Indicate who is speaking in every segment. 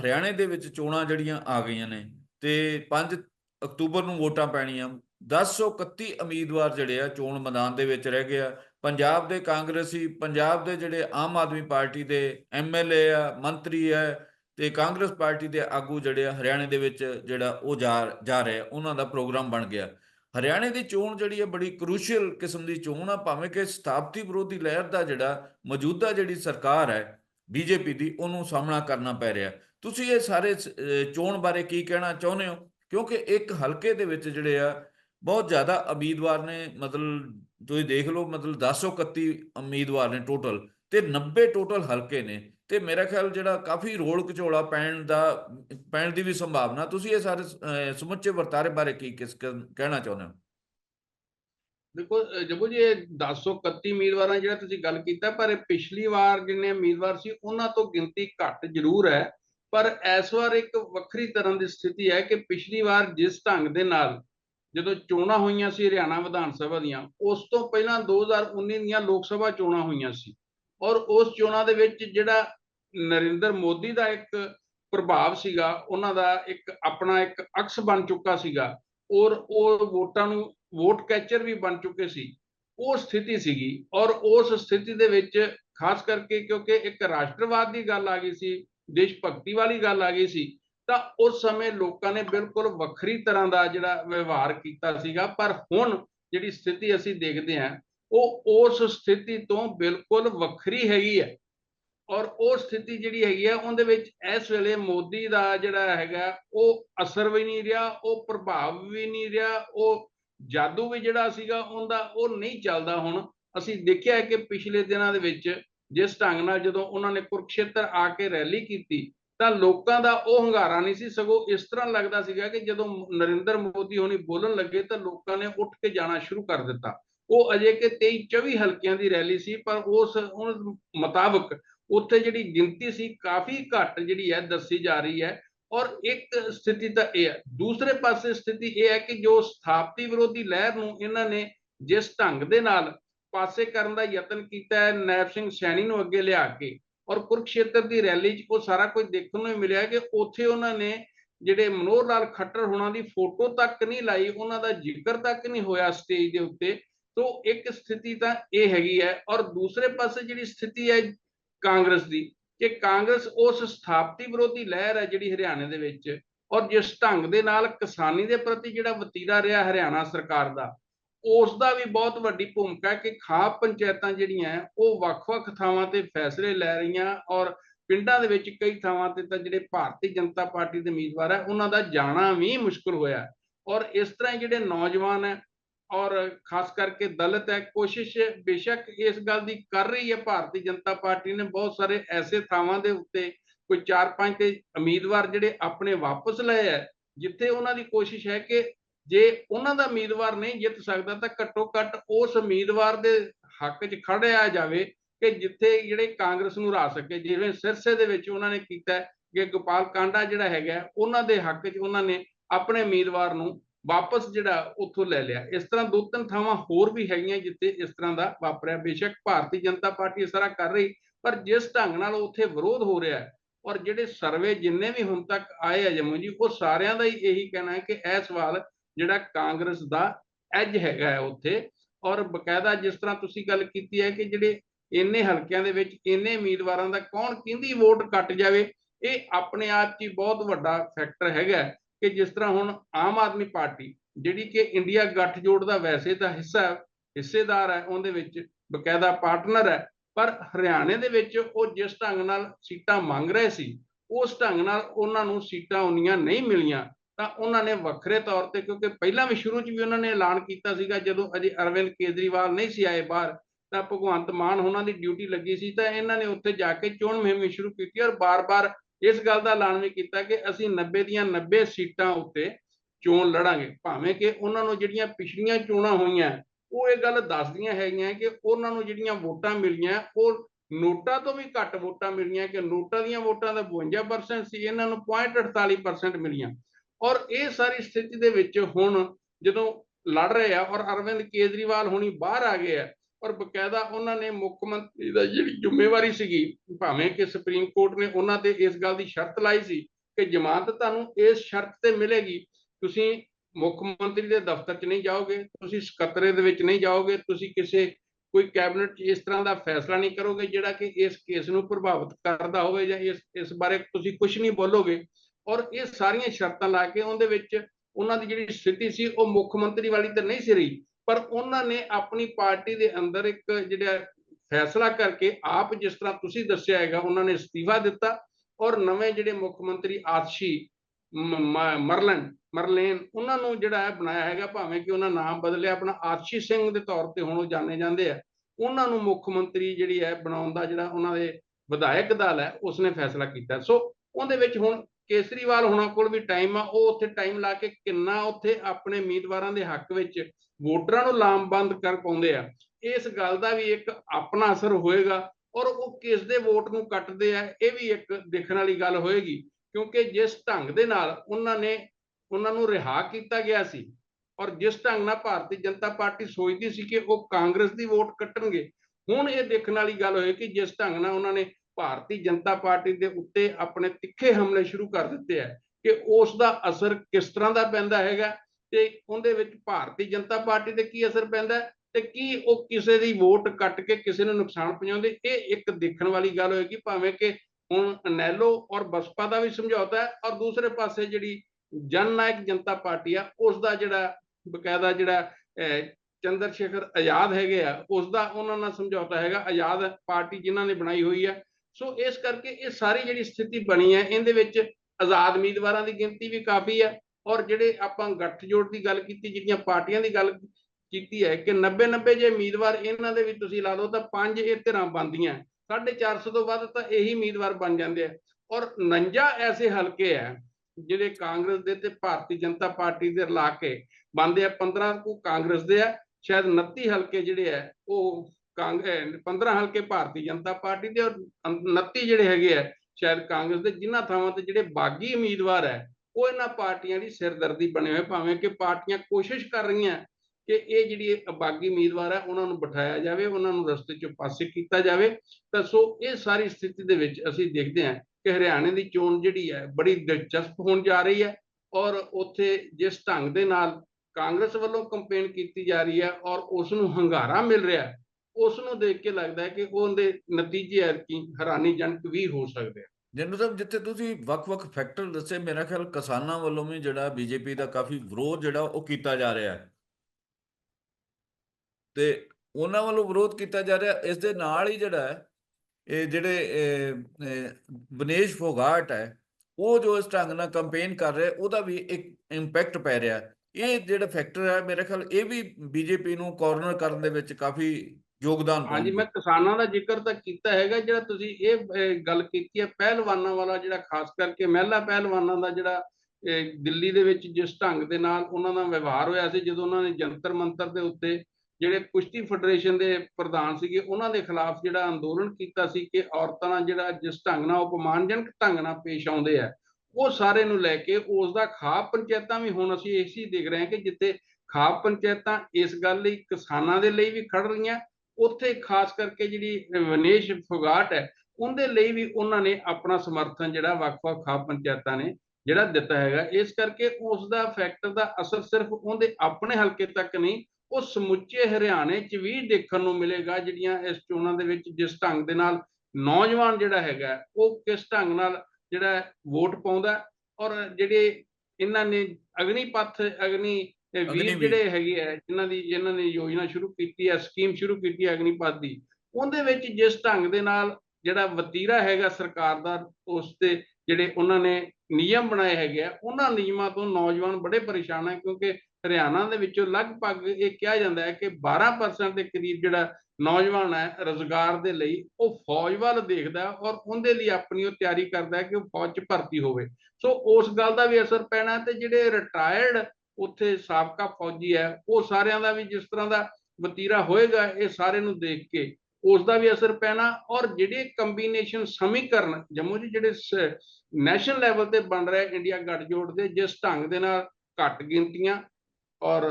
Speaker 1: ਹਰਿਆਣੇ ਦੇ ਵਿੱਚ ਚੋਣਾਂ ਜਿਹੜੀਆਂ ਆ ਗਈਆਂ ਨੇ ਤੇ 5 ਅਕਤੂਬਰ ਨੂੰ ਵੋਟਾਂ ਪੈਣੀਆਂ 1031 ਉਮੀਦਵਾਰ ਜਿਹੜੇ ਆ ਚੋਣ ਮੈਦਾਨ ਦੇ ਵਿੱਚ ਰਹਿ ਗਏ ਆ। ਪੰਜਾਬ ਦੇ ਕਾਂਗਰਸੀ, ਪੰਜਾਬ ਦੇ ਜਿਹੜੇ ਆਮ ਆਦਮੀ ਪਾਰਟੀ ਦੇ ਐਮਐਲਏ ਆ, ਮੰਤਰੀ ਆ ਤੇ ਕਾਂਗਰਸ ਪਾਰਟੀ ਦੇ ਆਗੂ ਜਿਹੜੇ ਆ ਹਰਿਆਣੇ ਦੇ ਵਿੱਚ ਜਿਹੜਾ ਉਹ ਜਾ ਜਾ ਰਹੇ ਉਹਨਾਂ ਦਾ ਪ੍ਰੋਗਰਾਮ ਬਣ ਗਿਆ। ਹਰਿਆਣੇ ਦੀ ਚੋਣ ਜਿਹੜੀ ਹੈ ਬੜੀ ਕ੍ਰੂਸ਼ੀਅਲ ਕਿਸਮ ਦੀ ਚੋਣ ਆ, ਭਾਵੇਂ ਕਿ ਸਥਾਪਤੀ ਵਿਰੋਧੀ ਲਹਿਰ ਦਾ ਜਿਹੜਾ ਮੌਜੂਦਾ ਜਿਹੜੀ ਸਰਕਾਰ ਹੈ, ਬੀਜੇਪੀ ਦੀ, ਉਹਨੂੰ ਸਾਹਮਣਾ ਕਰਨਾ ਪੈ ਰਿਹਾ। ਤੁਸੀਂ ਇਹ ਸਾਰੇ ਚੋਣ ਬਾਰੇ ਕੀ ਕਹਿਣਾ ਚਾਹੁੰਦੇ ਹੋ? ਕਿਉਂਕਿ ਇੱਕ ਹਲਕੇ ਦੇ ਵਿੱਚ ਜਿਹੜੇ ਆ, ਬਹੁਤ ਜ਼ਿਆਦਾ ਉਮੀਦਵਾਰ ਨੇ, ਮਤਲਬ ਤੁਸੀਂ ਦੇਖ ਲਓ, ਮਤਲਬ 1031 ਉਮੀਦਵਾਰ ਨੇ ਟੋਟਲ ਤੇ 90 ਟੋਟਲ ਹਲਕੇ ਨੇ ਤੇ ਮੇਰਾ ਖਿਆਲ ਜਿਹੜਾ ਕਾਫੀ ਰੋਲ ਕਚੋਲਾ ਪੈਣ ਦਾ, ਪੈਣ ਦੀ ਵੀ ਸੰਭਾਵਨਾ, ਤੁਸੀਂ ਇਹ ਸਾਰੇ ਸਮੁੱਚੇ ਵਰਤਾਰੇ ਬਾਰੇ ਕੀ ਕਿਸ ਕਹਿਣਾ ਚਾਹੁੰਦੇ ਹੋ?
Speaker 2: ਦੇਖੋ ਜਬੂ ਜੀ, ਇਹ 1031 ਉਮੀਦਵਾਰਾਂ ਜਿਹੜਾ ਤੁਸੀਂ ਗੱਲ ਕੀਤਾ, ਪਰ ਪਿਛਲੀ ਵਾਰ ਜਿੰਨੇ ਉਮੀਦਵਾਰ ਸੀ, ਉਹਨਾਂ ਤੋਂ ਗਿਣਤੀ ਘੱਟ ਜ਼ਰੂਰ ਹੈ। ਪਰ ਇਸ ਵਾਰ ਇੱਕ ਵੱਖਰੀ ਤਰ੍ਹਾਂ ਦੀ ਸਥਿਤੀ ਹੈ ਕਿ ਪਿਛਲੀ ਵਾਰ ਜਿਸ ਢੰਗ ਦੇ ਨਾਲ ਜਦੋਂ ਚੋਣਾਂ ਹੋਈਆਂ ਸੀ ਹਰਿਆਣਾ ਵਿਧਾਨ ਸਭਾ ਦੀਆਂ, ਉਸ ਤੋਂ ਪਹਿਲਾਂ 2019 ਦੀਆਂ ਲੋਕ ਸਭਾ ਚੋਣਾਂ ਹੋਈਆਂ ਸੀ। ਔਰ ਉਸ ਚੋਣਾਂ ਦੇ ਵਿੱਚ ਜਿਹੜਾ ਨਰਿੰਦਰ ਮੋਦੀ ਦਾ ਇੱਕ ਪ੍ਰਭਾਵ ਸੀਗਾ, ਉਹਨਾਂ ਦਾ ਇੱਕ ਆਪਣਾ ਇੱਕ ਅਕਸ ਬਣ ਚੁੱਕਾ ਸੀਗਾ ਔਰ ਉਹ ਵੋਟਾਂ ਨੂੰ ਵੋਟ ਕੈਚਰ ਵੀ ਬਣ ਚੁੱਕੇ ਸੀ। ਉਹ ਸਥਿਤੀ ਸੀਗੀ ਔਰ ਉਸ ਸਥਿਤੀ ਦੇ ਵਿੱਚ ਖਾਸ ਕਰਕੇ ਕਿਉਂਕਿ ਇੱਕ ਰਾਸ਼ਟਰਵਾਦ ਦੀ ਗੱਲ ਆ ਗਈ ਸੀ ਦੇਸ਼ ਭਗਤੀ ਵਾਲੀ ਗੱਲ ਆ ਗਈ ਸੀ, ਤਾਂ ਉਸ ਸਮੇਂ ਲੋਕਾਂ ਨੇ ਬਿਲਕੁਲ ਵੱਖਰੀ ਤਰ੍ਹਾਂ ਦਾ ਜਿਹੜਾ ਵਿਵਹਾਰ ਕੀਤਾ ਸੀਗਾ, ਪਰ ਹੁਣ ਜਿਹੜੀ ਸਥਿਤੀ ਅਸੀਂ ਦੇਖਦੇ ਹਾਂ, ਉਹ ਉਸ ਸਥਿਤੀ ਤੋਂ ਬਿਲਕੁਲ ਵੱਖਰੀ ਹੈਗੀ ਹੈ। ਔਰ ਉਹ ਸਥਿਤੀ ਜਿਹੜੀ ਹੈਗੀ ਹੈ, ਉਹਦੇ ਵਿੱਚ ਇਸ ਵੇਲੇ ਮੋਦੀ ਦਾ ਜਿਹੜਾ ਹੈਗਾ, ਉਹ ਅਸਰ ਵੀ ਨਹੀਂ ਰਿਹਾ, ਉਹ ਪ੍ਰਭਾਵ ਵੀ ਨਹੀਂ ਰਿਹਾ, ਉਹ ਜਾਦੂ ਵੀ ਜਿਹੜਾ ਸੀਗਾ, ਉਹਦਾ ਉਹ ਨਹੀਂ ਚੱਲਦਾ ਹੁਣ। ਅਸੀਂ ਦੇਖਿਆ ਕਿ ਪਿਛਲੇ ਦਿਨਾਂ ਦੇ ਵਿੱਚ ਜਿਸ ਢੰਗ ਨਾਲ ਜਦੋਂ ਉਹਨਾਂ ਨੇ ਕੁਰਕਸ਼ੇਤਰ ਆ ਕੇ ਰੈਲੀ ਕੀਤੀ, ਤਾਂ ਲੋਕਾਂ ਦਾ ਉਹ ਹੰਗਾਰਾ ਨਹੀਂ ਸੀ, ਸਗੋਂ ਇਸ ਤਰ੍ਹਾਂ ਲੱਗਦਾ ਸੀਗਾ ਕਿ ਜਦੋਂ ਨਰਿੰਦਰ ਮੋਦੀ ਹੋਣੀ ਬੋਲਣ ਲੱਗੇ ਤਾਂ ਲੋਕਾਂ ਨੇ ਉੱਠ ਕੇ ਜਾਣਾ ਸ਼ੁਰੂ ਕਰ ਦਿੱਤਾ। ਉਹ ਅਜੇ ਕਿ 23 24 ਹਲਕਿਆਂ ਦੀ ਰੈਲੀ ਸੀ, ਪਰ ਉਸ ਉਸ ਮੁਤਾਬਕ ਉੱਥੇ ਜਿਹੜੀ ਗਿਣਤੀ ਸੀ ਕਾਫੀ ਘੱਟ ਜਿਹੜੀ ਹੈ ਦੱਸੀ ਜਾ ਰਹੀ ਹੈ। ਔਰ ਇੱਕ ਸਥਿਤੀ ਤਾਂ ਇਹ ਹੈ। ਦੂਸਰੇ ਪਾਸੇ ਸਥਿਤੀ ਇਹ ਹੈ ਕਿ ਜੋ ਸਥਾਪਤੀ ਵਿਰੋਧੀ ਲਹਿਰ ਨੂੰ ਇਹਨਾਂ ਨੇ ਜਿਸ ਢੰਗ ਦੇ ਨਾਲ ਪਾਸੇ ਕਰਨ ਦਾ ਯਤਨ ਕੀਤਾ ਹੈ, ਨੈਬ ਸਿੰਘ ਸੈਣੀ ਨੂੰ ਅੱਗੇ ਲਿਆ ਕੇ ਔਰ ਕੁਰਕਸ਼ੇਤਰ ਦੀ ਰੈਲੀ 'ਚ ਉਹ ਸਾਰਾ ਕੁਝ ਦੇਖਣ ਨੂੰ ਮਿਲਿਆ ਕਿ ਉੱਥੇ ਉਹਨਾਂ ਨੇ ਜਿਹੜੇ ਮਨੋਹਰ ਲਾਲ ਖੱਟਰ ਹੋਣਾ ਦੀ ਫੋਟੋ ਤੱਕ ਨਹੀਂ ਲਾਈ, ਉਹਨਾਂ ਦਾ ਜ਼ਿਕਰ ਤੱਕ ਨਹੀਂ ਹੋਇਆ ਸਟੇਜ ਦੇ ਉੱਤੇ। ਤੋਂ ਇੱਕ ਸਥਿਤੀ ਤਾਂ ਇਹ ਹੈਗੀ ਹੈ ਔਰ ਦੂਸਰੇ ਪਾਸੇ ਜਿਹੜੀ ਸਥਿਤੀ ਹੈ ਕਾਂਗਰਸ ਦੀ ਕਿ ਕਾਂਗਰਸ ਉਸ ਸਥਾਪਤੀ ਵਿਰੋਧੀ ਲਹਿਰ ਹੈ ਜਿਹੜੀ ਹਰਿਆਣੇ ਦੇ ਵਿੱਚ ਔਰ ਜਿਸ ਢੰਗ ਦੇ ਨਾਲ ਕਿਸਾਨੀ ਦੇ ਪ੍ਰਤੀ ਜਿਹੜਾ ਵਤੀਰਾ ਰਿਹਾ ਹਰਿਆਣਾ ਸਰਕਾਰ ਦਾ ਉਸ ਦਾ ਵੀ ਬਹੁਤ ਵੱਡੀ ਭੂਮਿਕਾ ਕਿ ਖਾਪ ਪੰਚਾਇਤਾਂ ਜਿਹੜੀਆਂ ਉਹ ਵੱਖ-ਵੱਖ ਥਾਵਾਂ ਤੇ ਫੈਸਲੇ ਲੈ ਰਹੀਆਂ ਔਰ ਪਿੰਡਾਂ ਦੇ ਵਿੱਚ ਕਈ ਥਾਵਾਂ ਤੇ ਤਾਂ ਜਿਹੜੇ ਭਾਰਤੀ ਜਨਤਾ ਪਾਰਟੀ ਦੇ ਉਮੀਦਵਾਰ ਹੈ, ਉਹਨਾਂ ਦਾ ਜਾਣਾ ਵੀ ਮੁਸ਼ਕਲ ਹੋਇਆ ਔਰ ਇਸ ਤਰ੍ਹਾਂ ਹੀ ਜਿਹੜੇ ਨੌਜਵਾਨ ਹੈ ਔਰ ਖਾਸ ਕਰਕੇ ਦਲਿਤ ਹੈ, ਕੋਸ਼ਿਸ਼ ਬੇਸ਼ੱਕ ਇਸ ਗੱਲ ਦੀ ਕਰ ਰਹੀ ਹੈ, ਭਾਰਤੀ ਜਨਤਾ ਪਾਰਟੀ ਨੇ ਬਹੁਤ ਸਾਰੇ ਐਸੇ ਥਾਵਾਂ ਦੇ ਉੱਤੇ ਕੋਈ 4-5 ਤੇ ਉਮੀਦਵਾਰ ਜਿਹੜੇ ਆਪਣੇ ਵਾਪਸ ਲਏ ਹੈ, ਜਿੱਥੇ ਉਹਨਾਂ ਦੀ ਕੋਸ਼ਿਸ਼ ਹੈ ਕਿ ਜੇ ਉਹਨਾਂ ਦਾ ਉਮੀਦਵਾਰ ਨਹੀਂ ਜਿੱਤ ਸਕਦਾ ਤਾਂ ਘੱਟੋ ਘੱਟ ਉਸ ਉਮੀਦਵਾਰ ਦੇ ਹੱਕ 'ਚ ਖੜਿਆ ਜਾਵੇ ਕਿ ਜਿੱਥੇ ਜਿਹੜੇ ਕਾਂਗਰਸ ਨੂੰ ਹਰਾ ਸਕੇ, ਜਿਵੇਂ ਸਿਰਸੇ ਦੇ ਵਿੱਚ ਉਹਨਾਂ ਨੇ ਕੀਤਾ ਕਿ ਗੋਪਾਲ ਕਾਂਡਾ ਜਿਹੜਾ ਹੈਗਾ ਉਹਨਾਂ ਦੇ ਹੱਕ 'ਚ ਉਹਨਾਂ ਨੇ ਆਪਣੇ ਉਮੀਦਵਾਰ ਨੂੰ ਵਾਪਸ ਜਿਹੜਾ ਉੱਥੋਂ ਲੈ ਲਿਆ। ਇਸ ਤਰ੍ਹਾਂ ਦੋ ਤਿੰਨ ਥਾਵਾਂ ਹੋਰ ਵੀ ਹੈਗੀਆਂ ਜਿੱਥੇ ਇਸ ਤਰ੍ਹਾਂ ਦਾ ਵਾਪਰਿਆ। ਬੇਸ਼ੱਕ ਭਾਰਤੀ ਜਨਤਾ ਪਾਰਟੀ ਇਸ ਤਰ੍ਹਾਂ ਕਰ ਰਹੀ, ਪਰ ਜਿਸ ਢੰਗ ਨਾਲ ਉੱਥੇ ਵਿਰੋਧ ਹੋ ਰਿਹਾ ਹੈ ਔਰ ਜਿਹੜੇ ਸਰਵੇ ਜਿੰਨੇ ਵੀ ਹੁਣ ਤੱਕ ਆਏ ਆ ਜੰਮੂ ਜੀ, ਉਹ ਸਾਰਿਆਂ ਦਾ ਹੀ ਇਹੀ ਕਹਿਣਾ ਹੈ ਕਿ ਇਹ ਸਵਾਲ ਜਿਹੜਾ ਕਾਂਗਰਸ ਦਾ ਐਜ ਹੈਗਾ ਹੈ ਉੱਥੇ ਔਰ ਬਕਾਇਦਾ ਜਿਸ ਤਰ੍ਹਾਂ ਤੁਸੀਂ ਗੱਲ ਕੀਤੀ ਹੈ ਕਿ ਜਿਹੜੇ ਇੰਨੇ ਹਲਕਿਆਂ ਦੇ ਵਿੱਚ ਇੰਨੇ ਉਮੀਦਵਾਰਾਂ ਦਾ ਕੌਣ ਕਿੰਦੀ ਵੋਟ ਕੱਟ ਜਾਵੇ, ਇਹ ਆਪਣੇ ਆਪ 'ਚ ਬਹੁਤ ਵੱਡਾ ਫੈਕਟਰ ਹੈਗਾ ਕਿ ਜਿਸ ਤਰ੍ਹਾਂ ਹੁਣ ਆਮ ਆਦਮੀ ਪਾਰਟੀ ਜਿਹੜੀ ਕਿ ਇੰਡੀਆ ਗੱਠਜੋੜ ਦਾ ਵੈਸੇ ਤਾਂ ਹਿੱਸਾ ਹਿੱਸੇਦਾਰ ਹੈ, ਉਹਦੇ ਵਿੱਚ ਬਕਾਇਦਾ ਪਾਰਟਨਰ ਹੈ, ਪਰ ਹਰਿਆਣੇ ਦੇ ਵਿੱਚ ਉਹ ਜਿਸ ਢੰਗ ਨਾਲ ਸੀਟਾਂ ਮੰਗ ਰਹੇ ਸੀ, ਉਸ ਢੰਗ ਨਾਲ ਉਹਨਾਂ ਨੂੰ ਸੀਟਾਂ ਉਨੀਆਂ ਨਹੀਂ ਮਿਲੀਆਂ ਤਾਂ ਉਹਨਾਂ ਨੇ ਵੱਖਰੇ ਤੌਰ ਤੇ, ਕਿਉਂਕਿ ਪਹਿਲਾਂ ਵੀ ਸ਼ੁਰੂ 'ਚ ਵੀ ਉਹਨਾਂ ਨੇ ਐਲਾਨ ਕੀਤਾ ਸੀਗਾ, ਜਦੋਂ ਅਜੇ ਅਰਵਿੰਦ ਕੇਜਰੀਵਾਲ ਨਹੀਂ ਸੀ ਆਏ ਬਾਹਰ, ਤਾਂ ਭਗਵੰਤ ਮਾਨ ਉਹਨਾਂ ਦੀ ਡਿਊਟੀ ਲੱਗੀ ਸੀ, ਤਾਂ ਇਹਨਾਂ ਨੇ ਉੱਥੇ ਜਾ ਕੇ ਚੋਣ ਮੁਹਿੰਮ ਸ਼ੁਰੂ ਕੀਤੀ ਔਰ ਬਾਰ-ਬਾਰ ਇਸ ਗੱਲ ਦਾ ਐਲਾਨ ਵੀ ਕੀਤਾ ਕਿ ਅਸੀਂ 90 ਦੀਆਂ 90 ਸੀਟਾਂ ਉੱਤੇ ਚੋਣ ਲੜਾਂਗੇ। ਭਾਵੇਂ ਕਿ ਉਹਨਾਂ ਨੂੰ ਜਿਹੜੀਆਂ ਪਿਛਲੀਆਂ ਚੋਣਾਂ ਹੋਈਆਂ, ਉਹ ਇਹ ਗੱਲ ਦੱਸਦੀਆਂ ਹੈਗੀਆਂ ਕਿ ਉਹਨਾਂ ਨੂੰ ਜਿਹੜੀਆਂ ਵੋਟਾਂ ਮਿਲੀਆਂ, ਉਹ ਨੋਟਾਂ ਤੋਂ ਵੀ ਘੱਟ ਵੋਟਾਂ ਮਿਲੀਆਂ ਕਿ ਨੋਟਾਂ ਦੀਆਂ ਵੋਟਾਂ ਦਾ 52% ਸੀ, ਇਹਨਾਂ ਨੂੰ 0.48% ਮਿਲੀਆਂ। ਔਰ ਇਹ ਸਾਰੀ ਸਥਿਤੀ ਦੇ ਵਿੱਚ ਹੁਣ ਜਦੋਂ ਲੜ ਰਹੇ ਆ ਔਰ ਅਰਵਿੰਦ ਕੇਜਰੀਵਾਲ ਹੁਣੀ ਬਾਹਰ ਆ ਗਏ ਆ, ਔਰ ਬਕਾਇਦਾ ਉਹਨਾਂ ਨੇ ਮੁੱਖ ਮੰਤਰੀ ਦਾ ਜਿਹੜੀ ਜ਼ਿੰਮੇਵਾਰੀ ਸੀਗੀ, ਭਾਵੇਂ ਕਿ ਸੁਪਰੀਮ ਕੋਰਟ ਨੇ ਉਹਨਾਂ ਤੇ ਇਸ ਗੱਲ ਦੀ ਸ਼ਰਤ ਲਾਈ ਸੀ ਕਿ ਜ਼ਮਾਨਤ ਤੁਹਾਨੂੰ ਇਸ ਸ਼ਰਤ ਤੇ ਮਿਲੇਗੀ, ਤੁਸੀਂ ਮੁੱਖ ਮੰਤਰੀ ਦੇ ਦਫ਼ਤਰ 'ਚ ਨਹੀਂ ਜਾਓਗੇ, ਤੁਸੀਂ ਸਕੱਤਰੇ ਦੇ ਵਿੱਚ ਨਹੀਂ ਜਾਓਗੇ, ਤੁਸੀਂ ਕਿਸੇ ਕੋਈ ਕੈਬਨਿਟ 'ਚ ਇਸ ਤਰ੍ਹਾਂ ਦਾ ਫੈਸਲਾ ਨਹੀਂ ਕਰੋਗੇ ਜਿਹੜਾ ਕਿ ਇਸ ਕੇਸ ਨੂੰ ਪ੍ਰਭਾਵਿਤ ਕਰਦਾ ਹੋਵੇ ਜਾਂ ਇਸ ਇਸ ਬਾਰੇ ਤੁਸੀਂ ਕੁਝ ਨਹੀਂ ਬੋਲੋਗੇ। ਔਰ ਇਹ ਸਾਰੀਆਂ ਸ਼ਰਤਾਂ ਲਾ ਕੇ ਉਹਦੇ ਵਿੱਚ ਉਹਨਾਂ ਦੀ ਜਿਹੜੀ ਸਥਿਤੀ ਸੀ, ਉਹ ਮੁੱਖ ਮੰਤਰੀ ਵਾਲੀ ਤਾਂ ਨਹੀਂ ਸੀ ਰਹੀ, ਪਰ ਉਹਨਾਂ ਨੇ ਆਪਣੀ ਪਾਰਟੀ ਦੇ ਅੰਦਰ ਇੱਕ ਜਿਹੜਾ ਫੈਸਲਾ ਕਰਕੇ ਆਪ ਜਿਸ ਤਰ੍ਹਾਂ ਤੁਸੀਂ ਦੱਸਿਆ ਹੈਗਾ, ਉਹਨਾਂ ਨੇ ਅਸਤੀਫਾ ਦਿੱਤਾ ਔਰ ਨਵੇਂ ਜਿਹੜੇ ਮੁੱਖ ਮੰਤਰੀ ਆਤਸ਼ੀ ਮ- ਮ- ਮਰਲਨ, ਮਰਲੇਨ, ਉਹਨਾਂ ਨੂੰ ਜਿਹੜਾ ਹੈ ਬਣਾਇਆ ਹੈਗਾ, ਭਾਵੇਂ ਕਿ ਉਹਨਾਂ ਨਾਮ ਬਦਲਿਆ, ਆਪਣਾ ਆਤਸ਼ੀ ਸਿੰਘ ਦੇ ਤੌਰ ਤੇ ਹੁਣ ਉਹ ਜਾਣੇ ਜਾਂਦੇ ਆ, ਉਹਨਾਂ ਨੂੰ ਮੁੱਖ ਮੰਤਰੀ ਜਿਹੜੀ ਹੈ ਬਣਾਉਣ ਦਾ ਜਿਹੜਾ ਉਹਨਾਂ ਦੇ ਵਿਧਾਇਕ ਦਲ ਹੈ, ਉਸਨੇ ਫੈਸਲਾ ਕੀਤਾ। ਸੋ ਉਹਦੇ ਵਿੱਚ ਹੁਣ ਕੇਸਰੀਵਾਲ ਹੁਣਾਂ ਕੋਲ ਵੀ ਟਾਈਮ ਆ, ਉਹ ਉੱਥੇ ਟਾਈਮ ਲਾ ਕੇ ਕਿੰਨਾ ਉੱਥੇ ਆਪਣੇ ਉਮੀਦਵਾਰਾਂ ਦੇ ਹੱਕ ਵਿੱਚ ਵੋਟਰਾਂ ਨੂੰ ਲਾਮਬੰਦ ਕਰ ਪਾਉਂਦੇ ਆ। ਇਸ ਗੱਲ ਦਾ ਵੀ ਇੱਕ ਆਪਣਾ ਅਸਰ ਹੋਏਗਾ ਔਰ ਉਹ ਕਿਸ ਦੇ ਵੋਟ ਨੂੰ ਕੱਟਦੇ ਆ, ਇਹ ਵੀ ਇੱਕ ਦੇਖਣ ਵਾਲੀ ਗੱਲ ਹੋਏਗੀ। ਕਿਉਂਕਿ ਜਿਸ ਢੰਗ ਦੇ ਨਾਲ ਉਹਨਾਂ ਨੇ, ਉਹਨਾਂ ਨੂੰ ਰਿਹਾ ਕੀਤਾ ਗਿਆ ਸੀ ਔਰ ਜਿਸ ਢੰਗ ਨਾਲ ਭਾਰਤੀ ਜਨਤਾ ਪਾਰਟੀ ਸੋਚਦੀ ਸੀ ਕਿ ਉਹ ਕਾਂਗਰਸ ਦੀ ਵੋਟ ਕੱਟਣਗੇ, ਹੁਣ ਇਹ ਦੇਖਣ ਵਾਲੀ ਗੱਲ ਹੋਏ ਕਿ ਜਿਸ ਢੰਗ ਨਾਲ ਉਹਨਾਂ ਨੇ ਭਾਰਤੀ ਜਨਤਾ ਪਾਰਟੀ ਦੇ ਉੱਤੇ ਆਪਣੇ ਤਿੱਖੇ ਹਮਲੇ ਸ਼ੁਰੂ ਕਰ ਦਿੱਤੇ ਆ ਕਿ ਉਸ ਦਾ ਅਸਰ ਕਿਸ ਤਰ੍ਹਾਂ ਦਾ ਪੈਂਦਾ ਹੈਗਾ ਤੇ ਉਹਦੇ ਵਿੱਚ ਭਾਰਤੀ ਜਨਤਾ ਪਾਰਟੀ ਤੇ ਕੀ ਅਸਰ ਪੈਂਦਾ ਤੇ ਕੀ ਉਹ ਕਿਸੇ ਦੀ ਵੋਟ ਕੱਟ ਕੇ ਕਿਸੇ ਨੂੰ ਨੁਕਸਾਨ ਪਹੁੰਚਾਉਂਦੇ? ਇਹ ਇੱਕ ਦੇਖਣ ਵਾਲੀ ਗੱਲ ਹੋਏਗੀ ਭਾਵੇਂ ਕਿ ਹੁਣ ਅਨੈਲੋ ਔਰ ਬਸਪਾ ਦਾ ਵੀ ਸਮਝੌਤਾ ਹੈ ਔਰ ਦੂਸਰੇ ਪਾਸੇ ਜਿਹੜੀ ਜਨਨਾਇਕ ਜਨਤਾ ਪਾਰਟੀ ਆ ਉਸ ਦਾ ਜਿਹੜਾ ਬਕਾਇਦਾ ਜਿਹੜਾ ਅਹ, ਚੰਦਰ ਸ਼ੇਖਰ ਆਜ਼ਾਦ ਹੈਗੇ ਆ ਉਸ ਦਾ ਉਹਨਾਂ ਨਾਲ ਸਮਝੌਤਾ ਹੈਗਾ। ਆਜ਼ਾਦ ਪਾਰਟੀ ਜਿਨ੍ਹਾਂ ਨੇ ਬਣਾਈ ਹੋਈ ਹੈ ਸੋ ਇਸ ਕਰਕੇ ਇਹ ਸਾਰੀ ਜਿਹੜੀ ਸਥਿਤੀ ਬਣੀ ਹੈ, ਇਹਦੇ ਵਿੱਚ ਆਜ਼ਾਦ ਉਮੀਦਵਾਰਾਂ ਦੀ ਗਿਣਤੀ ਵੀ ਕਾਫੀ ਹੈ ਔਰ ਜਿਹੜੇ ਆਪਾਂ ਗੱਠਜੋੜ ਦੀ ਗੱਲ ਕੀਤੀ, ਜਿਹੜੀਆਂ ਪਾਰਟੀਆਂ ਦੀ ਗੱਲ ਕੀਤੀ ਹੈ ਕਿ 90 90 ਜੇ ਉਮੀਦਵਾਰ ਇਹਨਾਂ ਦੇ ਵੀ ਤੁਸੀਂ ਲਾ ਲਓ ਤਾਂ ਪੰਜ ਇਹ ਧਿਰਾਂ ਬਣਦੀਆਂ 450 ਤੋਂ ਵੱਧ ਤਾਂ ਇਹੀ ਉਮੀਦਵਾਰ ਬਣ ਜਾਂਦੇ ਆ। ਔਰ 49 ਐਸੇ ਹਲਕੇ ਆ ਜਿਹੜੇ ਕਾਂਗਰਸ ਦੇ ਤੇ ਭਾਰਤੀ ਜਨਤਾ ਪਾਰਟੀ ਦੇ ਰਲਾ ਕੇ ਬਣਦੇ ਆ। 15 ਕੁ ਕਾਂਗਰਸ ਦੇ ਆ, ਸ਼ਾਇਦ 29 ਹਲਕੇ ਜਿਹੜੇ ਆ ਉਹ ਕਾਂਗਰਸ 15 ਹਲਕੇ ਭਾਰਤੀ ਜਨਤਾ ਪਾਰਟੀ ਦੇ ਔਰ 29 ਜਿਹੜੇ ਹੈਗੇ ਆ, ਸ਼ਾਇਦ ਕਾਂਗਰਸ ਦੇ ਜਿਨ੍ਹਾਂ ਥਾਵਾਂ ਤੇ ਜਿਹੜੇ ਬਾਗੀ ਉਮੀਦਵਾਰ ਹੈ, ਉਹ ਇਹਨਾਂ ਪਾਰਟੀਆਂ ਦੀ ਸਿਰਦਰਦੀ ਬਣੇ ਹੋਏ, ਭਾਵੇਂ ਕਿ ਪਾਰਟੀਆਂ ਕੋਸ਼ਿਸ਼ ਕਰ ਰਹੀਆਂ ਕਿ ਇਹ ਜਿਹੜੀ ਬਾਗੀ ਉਮੀਦਵਾਰ ਹੈ, ਉਹਨਾਂ ਨੂੰ ਬਿਠਾਇਆ ਜਾਵੇ, ਉਹਨਾਂ ਨੂੰ ਰਸਤੇ ਚੋਂ ਪਾਸੇ ਕੀਤਾ ਜਾਵੇ। ਤਾਂ ਸੋ ਇਹ ਸਾਰੀ ਸਥਿਤੀ ਦੇ ਵਿੱਚ ਅਸੀਂ ਦੇਖਦੇ ਹਾਂ ਕਿ ਹਰਿਆਣੇ ਦੀ ਚੋਣ ਜਿਹੜੀ ਹੈ, ਬੜੀ ਦਿਲਚਸਪ ਹੋਣ ਜਾ ਰਹੀ ਹੈ ਔਰ ਉੱਥੇ ਜਿਸ ਢੰਗ ਦੇ ਨਾਲ ਕਾਂਗਰਸ ਵੱਲੋਂ ਕੰਪੇਨ ਕੀਤੀ ਜਾ ਰਹੀ ਹੈ ਔਰ ਉਸ ਨੂੰ ਹੰਗਾਰਾ ਮਿਲ ਰਿਹਾ ਹੈ ਉਸ ਨੂੰ ਦੇਖ ਕੇ ਲੱਗਦਾ ਹੈ ਕਿ ਉਹਦੇ ਨਤੀਜੇ ਐਤਕੀ ਹੈਰਾਨੀਜਨਕ ਵੀ ਹੋ ਸਕਦੇ ਆ।
Speaker 1: ਜਨਰਲ ਸਾਹਿਬ ਜਿੱਥੇ ਤੁਸੀਂ ਵੱਖ-ਵੱਖ ਫੈਕਟਰ ਦੱਸੇ ਮੇਰਾ ਖਿਆਲ ਕਿਸਾਨਾਂ ਵੱਲੋਂ ਵੀ ਜਿਹੜਾ ਬੀਜੇਪੀ ਦਾ ਕਾਫੀ ਵਿਰੋਧ ਜਿਹੜਾ ਉਹ ਕੀਤਾ ਜਾ ਰਿਹਾ ਹੈ। ਤੇ ਉਹਨਾਂ ਵੱਲੋਂ ਵਿਰੋਧ ਕੀਤਾ ਜਾ ਰਿਹਾ ਇਸ ਦੇ ਨਾਲ ਹੀ ਜਿਹੜਾ ਇਹ ਜਿਹੜੇ ਅਹ, ਬਨੇਸ਼ ਫੋਗਾਟ ਹੈ ਉਹ ਜੋ ਇਸ ਢੰਗ ਨਾਲ ਕੰਪੇਨ ਕਰ ਰਿਹਾ ਉਹਦਾ ਵੀ ਇੱਕ ਇੰਪੈਕਟ ਪੈ ਰਿਹਾ। ਇਹ ਜਿਹੜਾ ਫੈਕਟਰ ਹੈ ਮੇਰੇ ਖਿਆਲ ਇਹ ਵੀ ਬੀਜੇਪੀ ਨੂੰ ਕਾਰਨਰ ਕਰਨ ਦੇ ਵਿੱਚ ਕਾਫੀ ਯੋਗਦਾਨ
Speaker 2: ਹਾਂਜੀ ਮੈਂ ਕਿਸਾਨਾਂ ਦਾ ਜ਼ਿਕਰ ਤਾਂ ਕੀਤਾ ਹੈਗਾ ਜਿਹੜਾ ਤੁਸੀਂ ਇਹ ਗੱਲ ਕੀਤੀ ਹੈ ਪਹਿਲਵਾਨਾਂ ਵਾਲਾ ਜਿਹੜਾ ਖਾਸ ਕਰਕੇ ਮਹਿਲਾ ਪਹਿਲਵਾਨਾਂ ਦਾ ਜਿਹੜਾ ਦਿੱਲੀ ਦੇ ਵਿੱਚ ਜਿਸ ਢੰਗ ਦੇ ਨਾਲ ਉਹਨਾਂ ਦਾ ਵਿਵਹਾਰ ਹੋਇਆ ਸੀ ਜਦੋਂ ਉਹਨਾਂ ਨੇ ਜੰਤਰ ਮੰਤਰ ਦੇ ਉੱਤੇ ਜਿਹੜੇ ਕੁਸ਼ਤੀ ਫੈਡਰੇਸ਼ਨ ਦੇ ਪ੍ਰਧਾਨ ਸੀਗੇ ਉਹਨਾਂ ਦੇ ਖਿਲਾਫ ਜਿਹੜਾ ਅੰਦੋਲਨ ਕੀਤਾ ਸੀ ਕਿ ਔਰਤਾਂ ਨਾਲ ਜਿਹੜਾ ਜਿਸ ਢੰਗ ਨਾਲ ਅਪਮਾਨਜਨਕ ਢੰਗ ਨਾਲ ਪੇਸ਼ ਆਉਂਦੇ ਆ ਉਹ ਸਾਰੇ ਨੂੰ ਲੈ ਕੇ ਉਸ ਦਾ ਖਾਪ ਪੰਚਾਇਤਾਂ ਵੀ ਹੁਣ ਅਸੀਂ ਇਸੇ ਦੇਖ ਰਹੇ ਹਾਂ ਕਿ ਜਿੱਥੇ ਖਾਪ ਪੰਚਾਇਤਾਂ ਇਸ ਗੱਲ ਲਈ ਕਿਸਾਨਾਂ ਦੇ ਲਈ ਵੀ ਖੜ ਰਹੀਆਂ ਉੱਥੇ ਖਾਸ ਕਰਕੇ ਜਿਹੜੀ ਵਿਨੇਸ਼ ਫੁਗਾਟ ਹੈ, ਉਹਦੇ ਲਈ ਵੀ ਉਹਨਾਂ ਨੇ ਆਪਣਾ ਸਮਰਥਨ ਜਿਹੜਾ ਵੱਖ-ਵੱਖ ਖਾਪ ਪੰਚਾਇਤਾਂ ਨੇ ਜਿਹੜਾ ਦਿੱਤਾ ਹੈਗਾ, ਇਸ ਕਰਕੇ ਉਸ ਦਾ ਫੈਕਟਰ ਦਾ ਅਸਰ ਸਿਰਫ ਉਹਦੇ ਆਪਣੇ ਹਲਕੇ ਤੱਕ ਨਹੀਂ, ਉਹ ਸਮੁੱਚੇ ਹਰਿਆਣੇ 'ਚ ਵੀ ਦੇਖਣ ਨੂੰ ਮਿਲੇਗਾ ਜਿਹੜੀਆਂ ਇਸ ਚੋਣਾਂ ਦੇ ਵਿੱਚ ਜਿਸ ਢੰਗ ਦੇ ਨਾਲ ਨੌਜਵਾਨ ਜਿਹੜਾ ਹੈਗਾ, ਉਹ ਕਿਸ ਢੰਗ ਨਾਲ ਜਿਹੜਾ ਵੋਟ ਪਾਉਂਦਾ ਔਰ ਜਿਹੜੇ ਇਹਨਾਂ ਨੇ ਅਗਨੀਪਥ, ਅਗਨੀ ਇਹ ਵੀਰ। ਜਿਹੜੇ ਹੈਗੇ ਆ ਜਿਨ੍ਹਾਂ ਦੀ ਜਿਨ੍ਹਾਂ ਨੇ ਯੋਜਨਾ ਸ਼ੁਰੂ ਕੀਤੀ ਹੈ ਸਕੀਮ ਸ਼ੁਰੂ ਕੀਤੀ ਹੈ ਅਗਨੀਪਥ ਦੀ ਉਹਦੇ ਵਿੱਚ ਜਿਸ ਢੰਗ ਦੇ ਨਾਲ ਜਿਹੜਾ ਵਤੀਰਾ ਹੈਗਾ ਸਰਕਾਰ ਦਾ ਉਸ ਤੇ ਜਿਹੜੇ ਉਹਨਾਂ ਨੇ ਨਿਯਮ ਬਣਾਏ ਹੈਗੇ ਆ ਉਹਨਾਂ ਨਿਯਮਾਂ ਤੋਂ ਨੌਜਵਾਨ ਬੜੇ ਪਰੇਸ਼ਾਨ ਹੈ ਕਿਉਂਕਿ ਹਰਿਆਣਾ ਦੇ ਵਿੱਚੋਂ ਲਗਭਗ ਇਹ ਕਿਹਾ ਜਾਂਦਾ ਹੈ ਕਿ 12% ਦੇ ਕਰੀਬ ਜਿਹੜਾ ਨੌਜਵਾਨ ਹੈ ਰੋਜ਼ਗਾਰ ਦੇ ਲਈ ਉਹ ਫੌਜ ਵੱਲ ਦੇਖਦਾ ਔਰ ਉਹਦੇ ਲਈ ਆਪਣੀ ਉਹ ਤਿਆਰੀ ਕਰਦਾ ਹੈ ਕਿ ਉਹ ਫੌਜ 'ਚ ਭਰਤੀ ਹੋਵੇ ਸੋ ਉਸ ਗੱਲ ਦਾ ਵੀ ਅਸਰ ਪੈਣਾ ਤੇ ਜਿਹੜੇ ਰਿਟਾਇਰਡ ਉੱਥੇ ਸਾਬਕਾ ਫੌਜੀ ਹੈ, ਉਹ ਸਾਰਿਆਂ ਦਾ ਵੀ ਜਿਸ ਤਰ੍ਹਾਂ ਦਾ ਵਤੀਰਾ ਹੋਏਗਾ, ਇਹ ਸਾਰੇ ਨੂੰ ਦੇਖ ਕੇ ਉਸ ਦਾ ਵੀ ਅਸਰ ਪੈਣਾ ਔਰ ਜਿਹੜੇ ਕੰਬੀਨੇਸ਼ਨ ਸਮੀਕਰਨ ਜੰਮੂ ਜੀ ਜਿਹੜੇ ਨੈਸ਼ਨਲ ਲੈਵਲ ਤੇ ਬਣ ਰਿਹਾ ਇੰਡੀਆ ਗੱਠਜੋੜ ਦੇ, ਜਿਸ ਢੰਗ ਦੇ ਨਾਲ ਘੱਟ ਗਿਣਤੀਆਂ ਔਰ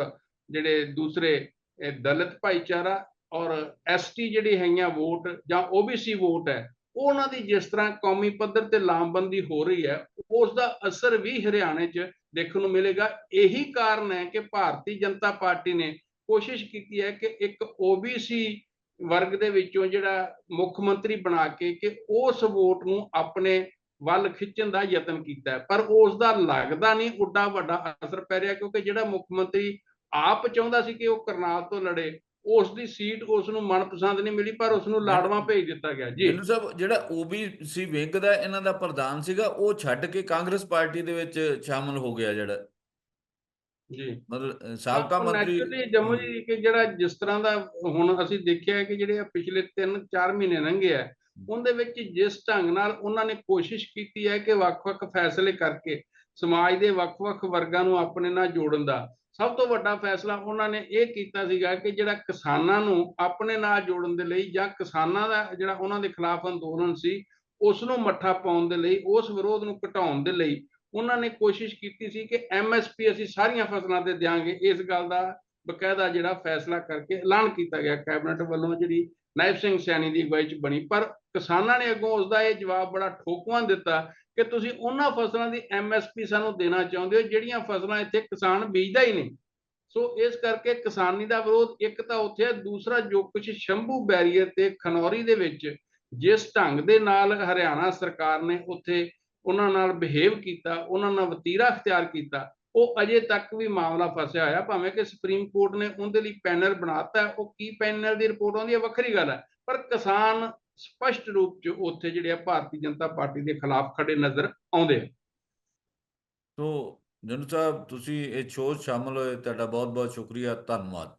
Speaker 2: ਜਿਹੜੇ ਦੂਸਰੇ ਦਲਿਤ ਭਾਈਚਾਰਾ ਔਰ ਐਸਟੀ ਜਿਹੜੀ ਹੈਗੀਆਂ ਵੋਟ ਜਾਂ ਓਬੀਸੀ ਵੋਟ ਹੈ ਉਹ ਉਹਨਾਂ ਦੀ ਜਿਸ ਤਰ੍ਹਾਂ ਕੌਮੀ ਪੱਧਰ ਤੇ ਲਾਮਬੰਦੀ ਹੋ ਰਹੀ ਹੈ ਉਸ ਦਾ ਅਸਰ ਵੀ ਹਰਿਆਣੇ 'ਚ ਦੇਖਣ ਨੂੰ ਮਿਲੇਗਾ। ਇਹੀ ਕਾਰਨ ਹੈ ਕਿ ਭਾਰਤੀ ਜਨਤਾ ਪਾਰਟੀ ਨੇ ਕੋਸ਼ਿਸ਼ ਕੀਤੀ ਹੈ ਕਿ ਇੱਕ ਓਬੀਸੀ ਵਰਗ ਦੇ ਵਿੱਚੋਂ ਜਿਹੜਾ ਮੁੱਖ ਮੰਤਰੀ ਬਣਾ ਕੇ ਕਿ ਉਸ ਵੋਟ ਨੂੰ ਆਪਣੇ ਵੱਲ ਖਿੱਚਣ ਦਾ ਯਤਨ ਕੀਤਾ ਪਰ ਉਸ ਦਾ ਲੱਗਦਾ ਨਹੀਂ, ਉੱਡਾ ਵੱਡਾ ਅਸਰ ਪੈ ਰਿਹਾ ਕਿਉਂਕਿ ਜਿਹੜਾ ਮੁੱਖ ਮੰਤਰੀ ਆਪ ਚਾਹੁੰਦਾ ਸੀ ਕਿ ਉਹ ਕਰਨਾਲ ਤੋਂ ਲੜੇ ਉਸ ਦੀ ਸੀਟ ਉਸ ਨੂੰ ਮਨਪਸੰਦ ਨਹੀਂ ਮਿਲੀ ਪਰ ਉਸ ਨੂੰ ਲਾੜਵਾ ਭੇਜ ਦਿੱਤਾ ਗਿਆ ਜੀ।
Speaker 1: ਮੈਨੂੰ ਸਾਹਿਬ ਜਿਹੜਾ ਓਬੀਸੀ ਵਿੰਗ ਦਾ ਇਹਨਾਂ ਦਾ ਪ੍ਰਧਾਨ ਸੀਗਾ ਉਹ ਛੱਡ ਕੇ ਕਾਂਗਰਸ ਪਾਰਟੀ ਦੇ ਵਿੱਚ ਸ਼ਾਮਲ ਹੋ ਗਿਆ ਜਿਹੜਾ।
Speaker 2: ਜੀ।
Speaker 1: ਮਤਲਬ ਸਾਬਕਾ ਮੰਤਰੀ
Speaker 2: Naturally ਜੰਮੂ ਜੀ ਕਿ ਜਿਹੜਾ ਜਿਸ ਤਰ੍ਹਾਂ ਦਾ ਹੁਣ ਅਸੀਂ ਦੇਖਿਆ ਹੈ ਕਿ ਜਿਹੜੇ ਪਿਛਲੇ 3-4 ਮਹੀਨੇ ਲੰਘੇ ਆ ਉਹਦੇ ਵਿੱਚ ਜਿਸ ਢੰਗ ਨਾਲ ਉਹਨਾਂ ਨੇ ਕੋਸ਼ਿਸ਼ ਕੀਤੀ ਹੈ ਕਿ ਵੱਖ-ਵੱਖ ਫੈਸਲੇ ਕਰਕੇ ਸਮਾਜ ਦੇ ਵੱਖ-ਵੱਖ ਵਰਗਾਂ ਨੂੰ ਆਪਣੇ ਨਾਲ ਜੋੜਨ ਦਾ ਸਭ ਤੋਂ ਵੱਡਾ ਫੈਸਲਾ ਉਹਨਾਂ ਨੇ ਇਹ ਕੀਤਾ ਸੀਗਾ ਕਿ ਜਿਹੜਾ ਕਿਸਾਨਾਂ ਨੂੰ ਆਪਣੇ ਨਾਲ ਜੋੜਨ ਦੇ ਲਈ ਜਾਂ ਕਿਸਾਨਾਂ ਦਾ ਜਿਹੜਾ ਉਹਨਾਂ ਦੇ ਖਿਲਾਫ ਅੰਦੋਲਨ ਸੀ ਉਸ ਨੂੰ ਮੱਠਾ ਪਾਉਣ ਦੇ ਲਈ, ਉਸ ਵਿਰੋਧ ਨੂੰ ਘਟਾਉਣ ਦੇ ਲਈ ਉਹਨਾਂ ਨੇ ਕੋਸ਼ਿਸ਼ ਕੀਤੀ ਸੀ ਕਿ ਐਮਐਸਪੀ ਅਸੀਂ ਸਾਰੀਆਂ ਫਸਲਾਂ ਤੇ ਦਿਆਂਗੇ ਇਸ ਗੱਲ ਦਾ ਬਕਾਇਦਾ ਜਿਹੜਾ ਫੈਸਲਾ ਕਰਕੇ ਐਲਾਨ ਕੀਤਾ ਗਿਆ ਕੈਬਨਿਟ ਵੱਲੋਂ ਜਿਹੜੀ ਨਾਇਬ ਸਿੰਘ ਸੈਣੀ ਦੀ ਅਗਵਾਈ ਚ ਬਣੀ। ਪਰ ਕਿਸਾਨਾਂ ਨੇ ਅੱਗੋਂ ਉਸ ਦਾ ਇਹ ਜਵਾਬ ਬੜਾ ਠੋਕਵਾਂ ਦਿੱਤਾ ਕਿ ਤੁਸੀਂ ਉਹਨਾਂ ਫਸਲਾਂ ਦੀ ਐਮਐਸਪੀ ਸਾਨੂੰ ਦੇਣਾ ਚਾਹੁੰਦੇ ਹੋ, ਜਿਹੜੀਆਂ ਫਸਲਾਂ ਇੱਥੇ ਕਿਸਾਨ ਬੀਜਦਾ ਹੀ ਨਹੀਂ। ਸੋ ਇਸ ਕਰਕੇ ਕਿਸਾਨੀ ਦਾ ਵਿਰੋਧ ਇੱਕ ਤਾਂ ਉੱਥੇ ਹੈ, ਦੂਸਰਾ ਜੋ ਕੁਝ ਸ਼ੰਭੂ ਬੈਰੀਅਰ ਤੇ ਖਨੌਰੀ ਦੇ ਵਿੱਚ ਜਿਸ ਢੰਗ ਦੇ ਨਾਲ ਹਰਿਆਣਾ ਸਰਕਾਰ ਨੇ ਉੱਥੇ ਉਹਨਾਂ ਨਾਲ ਬਿਹੇਵ ਕੀਤਾ, ਉਹਨਾਂ ਨਾਲ ਵਤੀਰਾ ਅਖਤਿਆਰ ਕੀਤਾ ਉਹ ਅਜੇ ਤੱਕ ਵੀ ਮਾਮਲਾ ਫਸਿਆ ਹੋਇਆ, ਭਾਵੇਂ ਕਿ ਸੁਪਰੀਮ ਕੋਰਟ ਨੇ ਉਹਦੇ ਲਈ ਪੈਨਲ ਬਣਾਤਾ, ਉਹ ਕੀ ਪੈਨਲ ਦੀ ਰਿਪੋਰਟ ਆਉਂਦੀ ਹੈ, ਵੱਖਰੀ ਗੱਲ ਹੈ। ਪਰ ਕਿਸਾਨ ਸਪਸ਼ਟ ਰੂਪ 'ਚ ਉੱਥੇ ਜਿਹੜੇ ਆ ਭਾਰਤੀ ਜਨਤਾ ਪਾਰਟੀ ਦੇ ਖਿਲਾਫ ਖੜੇ ਨਜ਼ਰ ਆਉਂਦੇ ਆ।
Speaker 1: ਸੋ ਜਨੂ ਸਾਹਿਬ, ਤੁਸੀਂ ਇਹ ਸ਼ੋਅ ਸ਼ਾਮਲ ਹੋਏ, ਤੁਹਾਡਾ ਬਹੁਤ ਬਹੁਤ ਸ਼ੁਕਰੀਆ, ਧੰਨਵਾਦ।